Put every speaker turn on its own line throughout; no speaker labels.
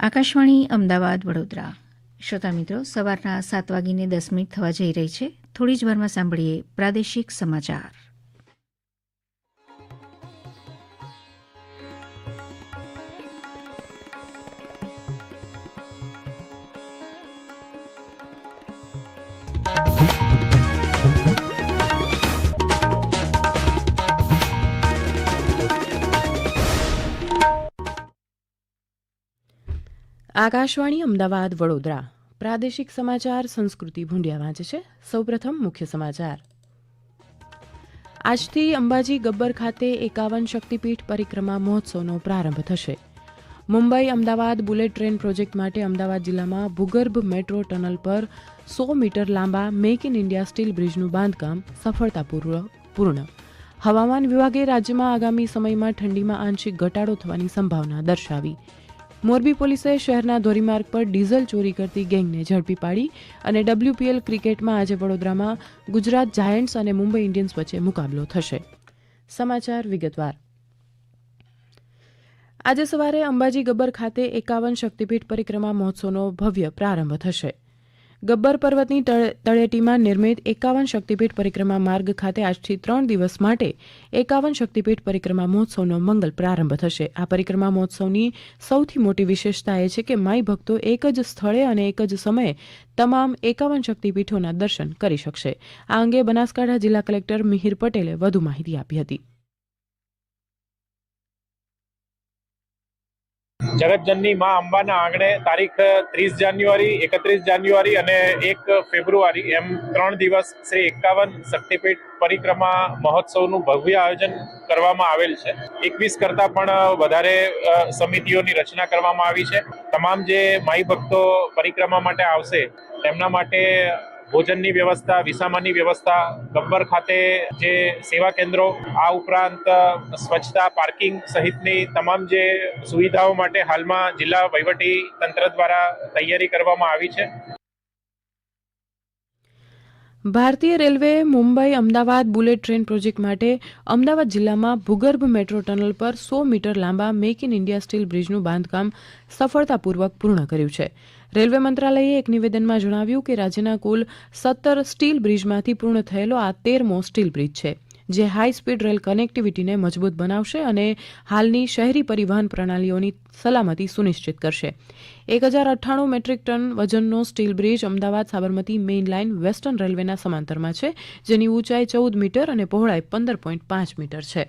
આકાશવાણી અમદાવાદ, વડોદરા. શ્રોતા મિત્રો, સવારના સાત વાગીને દસ મિનિટ થવા જઈ રહી છે. થોડી જ વારમાં સાંભળીએ પ્રાદેશિક સમાચાર.
આકાશવાણી અમદાવાદ વડોદરા. પ્રાદેશિક સમાચાર સંસ્કૃતિ ભૂંડિયા વાંચે છે. સૌપ્રથમ મુખ્ય સમાચાર. આજથી અંબાજી ગબ્બર ખાતે એકાવન શક્તિપીઠ પરિક્રમા મહોત્સવનો પ્રારંભ થશે. Mumbai Ahmedabad bullet train project માટે અમદાવાદ જિલ્લામાં ભૂગર્ભ મેટ્રો ટનલ પર સો મીટર લાંબા મેક ઇન ઇન્ડિયા સ્ટીલ બ્રિજનું બાંધકામ સફળતાપૂર્વક પૂર્ણ. હવામાન વિભાગે રાજ્યમાં આગામી સમયમાં ઠંડીમાં આંશિક ઘટાડો થવાની સંભાવના દર્શાવી. મોરબી પોલીસે શહેરના ધોરીમાર્ગ પર ડીઝલ ચોરી કરતી ગેંગને ઝડપી પાડી અને ડબલ્યુપીએલ ક્રિકેટમાં આજે વડોદરામાં ગુજરાત જાયન્ટ્સ અને મુંબઈ ઇન્ડિયન્સ વચ્ચે મુકાબલો થશે. સમાચાર વિગતવાર. આજે સવારે અંબાજી ગબ્બર ખાતે એકાવન શક્તિપીઠ પરિક્રમા મહોત્સવનો ભવ્ય પ્રારંભ થશે. ગબ્બર પર્વતની તળે- તળેટીમાં નિર્મિત એકાવન શક્તિપીઠ પરિક્રમા માર્ગ ખાતે આજથી ત્રણ દિવસ માટે એકાવન શક્તિપીઠ પરિક્રમા મહોત્સવનો મંગલ પ્રારંભ થશે. આ પરિક્રમા મહોત્સવની સૌથી મોટી વિશેષતા એ છે કે માઈ ભક્તો એક જ સ્થળે અને એક જ સમયે તમામ એકાવન શક્તિપીઠોના દર્શન કરી શકશે. આ અંગે બનાસકાંઠા જિલ્લા કલેક્ટર મિહિર પટેલે વધુ માહિતી આપી હતી.
જગતજનની મા અંબાના આંગણે તારીખ ત્રીસ જાન્યુઆરી, એકત્રીસ જાન્યુઆરી અને એક ફેબ્રુઆરી એમ ત્રણ દિવસ શ્રી એકાવન શક્તિપીઠ પરિક્રમા મહોત્સવનું ભવ્ય આયોજન કરવામાં આવેલ છે. એકવીસ કરતાં પણ વધારે સમિતિઓની રચના કરવામાં આવી છે. તમામ જે માઈ ભક્તો પરિક્રમા માટે આવશે, તેમના માટે ભોજનની વ્યવસ્થા વિસામાની વ્યવસ્થા, ગબ્બર ખાતે જે સેવા કેન્દ્રો, આ ઉપરાંત સ્વચ્છતા, પાર્કિંગ સહિતની તમામ જે સુવિધાઓ માટે હાલમાં જિલ્લા વહીવટી તંત્ર દ્વારા તૈયારી કરવામાં આવી છે.
ભારતીય રેલવેએ Mumbai Ahmedabad bullet train project માટે અમદાવાદ જિલ્લામાં ભૂગર્ભ મેટ્રો ટનલ પર સો મીટર લાંબા મેક ઇન ઇન્ડિયા સ્ટીલ બ્રિજનું બાંધકામ સફળતાપૂર્વક પૂર્ણ કર્યું છે. રેલવે મંત્રાલયે એક નિવેદનમાં જણાવ્યું કે રાજ્યના કુલ સત્તર સ્ટીલ બ્રિજમાંથી પૂર્ણ થયેલો આ તેરમો સ્ટીલ બ્રિજ છે. જે હાઈ સ્પીડ રેલ કનેક્ટિવિટીને મજબૂત બનાવશે અને હાલની શહેરી પરિવહન પ્રણાલીઓની સલામતી સુનિશ્ચિત કરશે. એક હજાર અઠ્ઠાણું metric ton વજનનો steel bridge Ahmedabad Sabarmati main line western રેલવેના સમાંતરમાં છે, જેની ઊંચાઈ ચૌદ મીટર અને પહોળાઈ પંદર પોઈન્ટ પાંચ મીટર છે.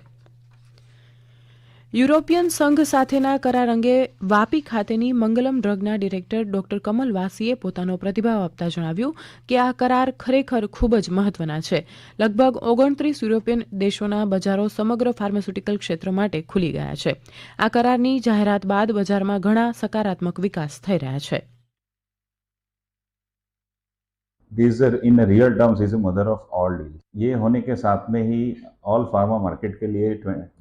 યુરોપિયન સંઘ સાથેના કરાર અંગે વાપી ખાતેની મંગલમ ડ્રગના ડિરેક્ટર ડોક્ટર કમલ વાસીએ પોતાનો પ્રતિભાવ આપતા જણાવ્યું કે આ કરાર ખરેખર ખૂબ જ મહત્વના છે. લગભગ ઓગણત્રીસ યુરોપિયન દેશોના બજારો સમગ્ર ફાર્માસ્યુટિકલ ક્ષેત્ર માટે ખુલી ગયા છે. આ કરારની જાહેરાત બાદ બજારમાં ઘણા સકારાત્મક વિકાસ થઈ રહ્યા છે.
This in real terms is mother of all deal ये होने के साथ में ही ऑल फार्मा मार्केट के लिए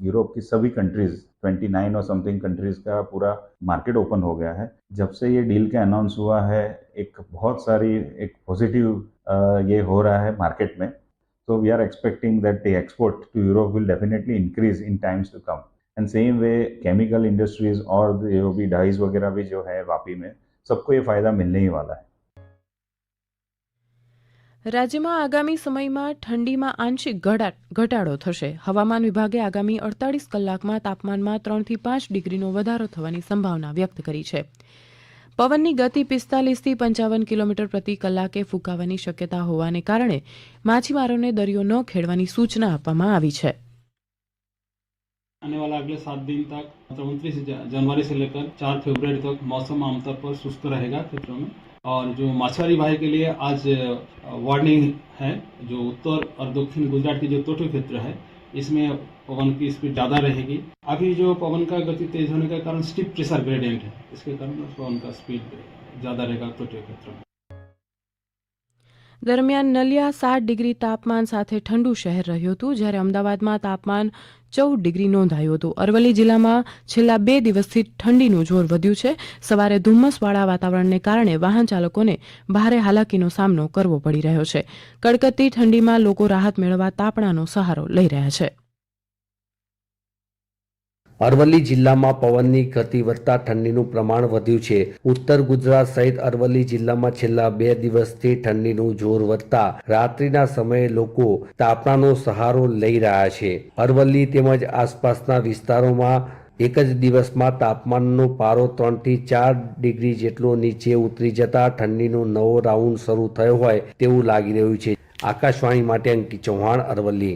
यूरोप की सभी कंट्रीज़ 29 और समथिंग कंट्रीज़ का पूरा मार्केट ओपन हो गया है। जब से ये डील का अनाउंस हुआ है, एक बहुत सारी, एक पॉजिटिव ये हो रहा है मार्केट में। तो we are expecting that the export to Europe will definitely increase in times to come and same way chemical industries और जो भी डाइज वगैरह भी जो है वापी में, सबको ये फ़ायदा मिलने ही वाला है।
રાજ્યમાં આગામી સમયમાં ઠંડીમાં આંશિક ઘટા- ઘટાડો થશે. હવામાન વિભાગે આગામી અડતાલીસ કલાકમાં તાપમાનમાં ત્રણથી પાંચ ડિગ્રીનો વધારો થવાની સંભાવના વ્યક્ત કરી છે. પવનની ગતિ પિસ્તાલીસથી પંચાવન કિલોમીટર પ્રતિ કલાકે ફૂંકાવાની શક્યતા હોવાને કારણે માછીમારોને દરિયો ન ખેડવાની સૂચના આપવામાં આવી છે.
आने वाला अगले सात दिन तक मतलब उनतीस जनवरी से लेकर चार फरवरी तक मौसम आमतौर पर शुष्क रहेगा क्षेत्रों में और जो मछुआरी भाई के लिए आज वार्निंग है जो उत्तर और दक्षिण गुजरात की जो तटीय क्षेत्र है इसमें पवन की स्पीड ज़्यादा रहेगी अभी जो पवन का गति तेज होने के कारण स्टिप प्रेशर ग्रेडियंट है इसके कारण पवन का स्पीड ज़्यादा रहेगा तटीय क्षेत्र में
દરમિયાન નલિયા સાત ડિગ્રી તાપમાન સાથે ઠંડુ શહેર રહ્યું હતું જ્યારે અમદાવાદમાં તાપમાન ચૌદ ડિગ્રી નોંધાયું હતું. અરવલ્લી જિલ્લામાં છેલ્લા બે દિવસથી ઠંડીનું જોર વધ્યું છે. સવારે ધુમ્મસવાળા વાતાવરણને કારણે વાહન ચાલકોને ભારે હાલાકીનો સામનો કરવો પડી રહ્યો છે. કડકડતી ઠંડીમાં લોકો રાહત મેળવવા તાપણાનો સહારો લઈ રહ્યા છે.
અરવલ્લી જિલ્લામાં પવનની ગતિ વધતા ઠંડીનું પ્રમાણ વધ્યું છે. ઉત્તર ગુજરાત સહિત અરવલ્લી જિલ્લામાં છેલ્લા બે દિવસથી ઠંડીનું જોર વધતા રાત્રિના સમયે લોકો તાપમાનનો સહારો લઈ રહ્યા છે. અરવલ્લી તેમજ આસપાસના વિસ્તારોમાં એક જ દિવસમાં તાપમાનનો પારો ત્રણથી ચાર ડિગ્રી જેટલો નીચે ઉતરી જતા ઠંડીનો નવો રાઉન્ડ શરૂ થયો હોય તેવું લાગી રહ્યું છે. આકાશવાણી માટે અંકિત ચૌહાણ, અરવલ્લી.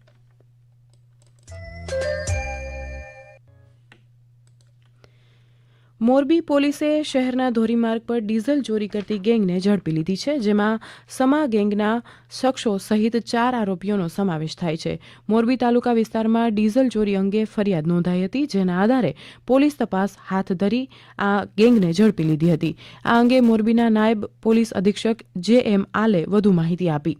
મોરબી પોલીસે શહેરના ધોરીમાર્ગ પર ડીઝલ ચોરી કરતી ગેંગને ઝડપી લીધી છે, જેમાં સમા ગેંગના શખ્સો સહિત ચાર આરોપીઓનો સમાવેશ થાય છે. મોરબી તાલુકા વિસ્તારમાં ડીઝલ ચોરી અંગે ફરિયાદ નોંધાઈ હતી, જેના આધારે પોલીસ તપાસ હાથ ધરી આ ગેંગને ઝડપી લીધી હતી. આ અંગે મોરબીના નાયબ પોલીસ અધિક્ષક જે એમ આલે વધુ માહિતી આપી.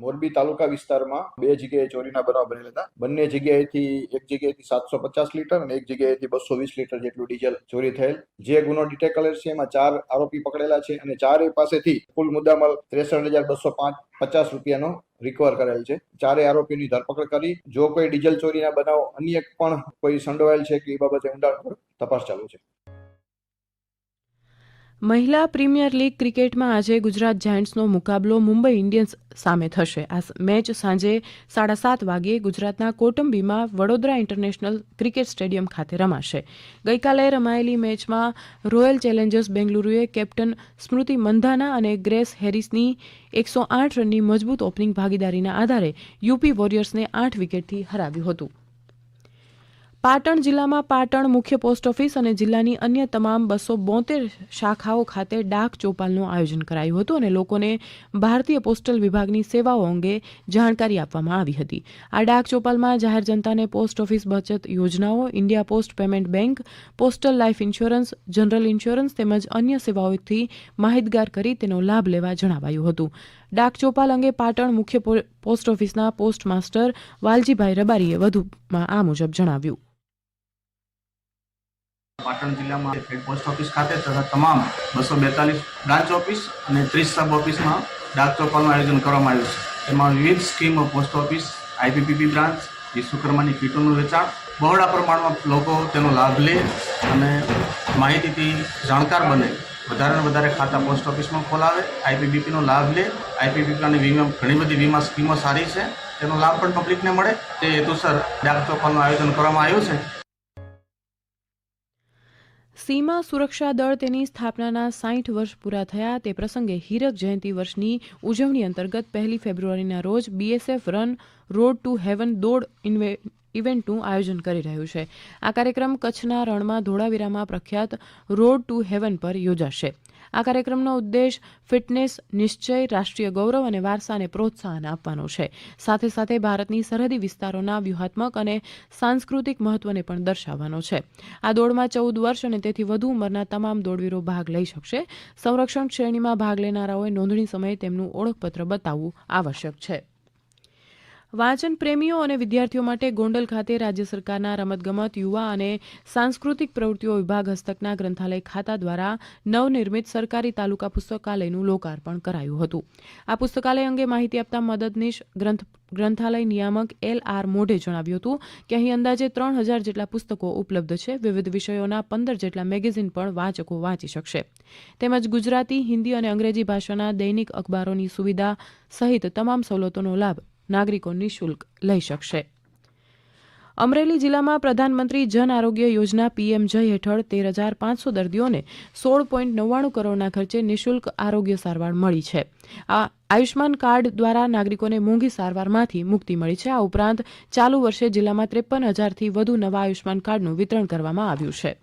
મોરબી તાલુકા વિસ્તારમાં બે જગ્યાએ ચોરીના બનાવ બનેલા હતા. બંને જગ્યાએથી એક જગ્યાએથી સાતસો પચાસ લીટર અને એક જગ્યાએથી બસો વીસ લીટર જેટલું ડીઝલ ચોરી થયેલ. જે ગુનો ડિટેક્ટ કરેલ છે, એમાં ચાર આરોપી પકડેલા છે અને ચારે પાસેથી કુલ મુદ્દામાલ ત્રેસઠ હજાર બસો પાંચ પચાસ રૂપિયાનો રિકવર કરેલ છે. ચારે આરોપીની ધરપકડ કરી. જો કોઈ ડીઝલ ચોરીના બનાવ અન્ય પણ કોઈ સંડોવાયેલ છે કે એ બાબતે ઊંડાણ તપાસ ચાલુ છે.
મહિલા પ્રીમિયર લીગ ક્રિકેટમાં આજે ગુજરાત જાયન્ટ્સનો મુકાબલો મુંબઈ ઇન્ડિયન્સ સામે થશે. આ મેચ સાંજે સાડા સાત વાગ્યે ગુજરાતના કોટંબીમાં વડોદરા ઇન્ટરનેશનલ ક્રિકેટ સ્ટેડિયમ ખાતે રમાશે. ગઈકાલે રમાયેલી મેચમાં રોયલ ચેલેન્જર્સ બેંગલુરુએ કેપ્ટન સ્મૃતિ મંધાના અને ગ્રેસ હેરિસની એકસો આઠ રનની મજબૂત ઓપનિંગ ભાગીદારીના આધારે યુપી વોરિયર્સને આઠ વિકેટથી હરાવ્યું હતું. પાટણ જિલ્લામાં પાટણ મુખ્ય પોસ્ટ ઓફિસ અને જિલ્લાની અન્ય તમામ બસો બોતેર શાખાઓ ખાતે ડાક ચોપાલનું આયોજન કરાયું હતું અને લોકોને ભારતીય પોસ્ટલ વિભાગની સેવાઓ અંગે જાણકારી આપવામાં આવી હતી. આ ડાક ચોપાલમાં જાહેર જનતાને પોસ્ટ ઓફિસ બચત યોજનાઓ, India post payment bank, postal life insurance, general insurance તેમજ અન્ય સેવાઓથી માહિતગાર કરી તેનો લાભ લેવા જણાવાયું હતું. ડાક ચોપાલ અંગે પાટણ મુખ્ય પોસ્ટ ઓફિસના પોસ્ટ માસ્ટર વાલજીભાઈ રબારીએ વધુમાં આ મુજબ જણાવ્યું.
પાટણ જિલ્લામાં હેડ પોસ્ટ ઓફિસ ખાતે તથા તમામ બસો બેતાલીસ બ્રાન્ચ ઓફિસ અને ત્રીસ સબ ઓફિસમાં ડાક ચોપાલનું આયોજન કરવામાં આવ્યું છે. તેમાં વિવિધ સ્કીમો પોસ્ટ ઓફિસ આઈપીપીબી બ્રાન્ચ વિશ્વકર્માની કીટોનું વેચાણ, બહોળા પ્રમાણમાં લોકો તેનો લાભ લે અને માહિતીથી જાણકાર બને. વધારે વધારે ખાતા પોસ્ટ ઓફિસમાં ખોલાવે આઈપીબીપીનો લાભ લે. આઈપીબીપીની વીમા, ઘણી બધી વીમા સ્કીમો સારી છે. તેનો લાભ પણ પબ્લિકને મળે. તે હેતુસર ડાક ચોપાલનું આયોજન કરવામાં આવ્યું છે.
સીમા સુરક્ષા દળ તેની સ્થાપનાના સાઠ વર્ષ પૂરા થયા. તે પ્રસંગે હીરક જયંતિ વર્ષની ઉજવણી અંતર્ગત પહેલી ફેબ્રુઆરીના રોજ BSF run road to heaven દોડ ઇવેન્ટનું આયોજન કરી રહ્યું છે. આ કાર્યક્રમ કચ્છના રણમાં ધોળાવીરામાં પ્રખ્યાત રોડ ટુ હેવન પર યોજાશે. આ કાર્યક્રમનો ઉદ્દેશ ફિટનેસ, નિશ્ચય, રાષ્ટ્રીય ગૌરવ અને વારસાને પ્રોત્સાહન આપવાનો છે. સાથે સાથે ભારતની સરહદી વિસ્તારોના વ્યૂહાત્મક અને સાંસ્કૃતિક મહત્વને પણ દર્શાવવાનો છે. આ દોડમાં ચૌદ વર્ષ અને તેથી વધુ ઉંમરના તમામ દોડવીરો ભાગ લઈ શકશે. સંરક્ષણ શ્રેણીમાં ભાગ લેનારાઓએ નોંધણી સમયે તેમનું ઓળખપત્ર બતાવવું આવશ્યક છે. વાંચન પ્રેમીઓ અને વિદ્યાર્થીઓ માટે ગોંડલ ખાતે રાજ્ય સરકારના રમતગમત, યુવા અને સાંસ્કૃતિક પ્રવૃત્તિઓ વિભાગ હસ્તકના ગ્રંથાલય ખાતા દ્વારા નવનિર્મિત સરકારી તાલુકા પુસ્તકાલયનું લોકાર્પણ કરાયું હતું. આ પુસ્તકાલય અંગે માહિતી આપતા મદદનીશ ગ્રંથ, ગ્રંથાલય નિયામક એલ આર મોઢે જણાવ્યું હતું કે અહીં અંદાજે ત્રણ હજાર જેટલા પુસ્તકો ઉપલબ્ધ છે. વિવિધ વિષયોના પંદર જેટલા મેગેઝિન પણ વાચકો વાંચી શકશે. તેમજ ગુજરાતી, હિન્દી અને અંગ્રેજી ભાષાના દૈનિક અખબારોની સુવિધા સહિત તમામ સવલતોનો લાભ નાગરિકો નિઃશુલ્ક લઈ શકશે. અમરેલી જિલ્લામાં પ્રધાનમંત્રી જન આરોગ્ય યોજના પીએમ જય હેઠળ તેર હજાર પાંચસો દર્દીઓને સોળ પોઈન્ટ નવ્વાણું કરોડના ખર્ચે નિઃશુલ્ક આરોગ્ય સારવાર મળી છે. આ આયુષ્માન કાર્ડ દ્વારા નાગરિકોને મોંઘી સારવારમાંથી મુક્તિ મળી છે. આ ઉપરાંત ચાલુ વર્ષે જિલ્લામાં ત્રેપન હજારથી વધુ નવા આયુષ્માન કાર્ડનું વિતરણ કરવામાં આવ્યું છે.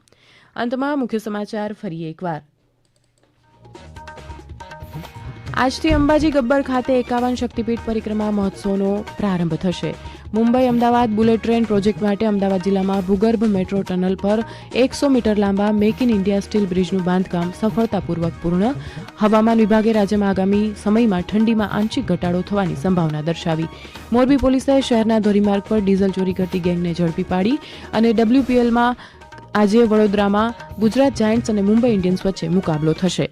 અંતમાં મુખ્ય સમાચાર ફરી એકવાર. આજથી અંબાજી ગબ્બર ખાતે એકાવન શક્તિપીઠ પરિક્રમા મહોત્સવનો પ્રારંભ થશે. Mumbai Ahmedabad bullet train project માટે અમદાવાદ જિલ્લામાં ભૂગર્ભ મેટ્રો ટનલ પર એકસો મીટર લાંબા મેક ઇન ઇન્ડિયા સ્ટીલ બ્રિજનું બાંધકામ સફળતાપૂર્વક પૂર્ણ. હવામાન વિભાગે રાજ્યમાં આગામી સમયમાં ઠંડીમાં આંશિક ઘટાડો થવાની સંભાવના દર્શાવી. મોરબી પોલીસે શહેરના ધોરીમાર્ગ પર ડીઝલ ચોરી કરતી ગેંગને ઝડપી પાડી અને ડબલ્યુપીએલમાં આજે વડોદરામાં ગુજરાત જાયન્ટ્સ અને મુંબઈ ઇન્ડિયન્સ વચ્ચે મુકાબલો થશે.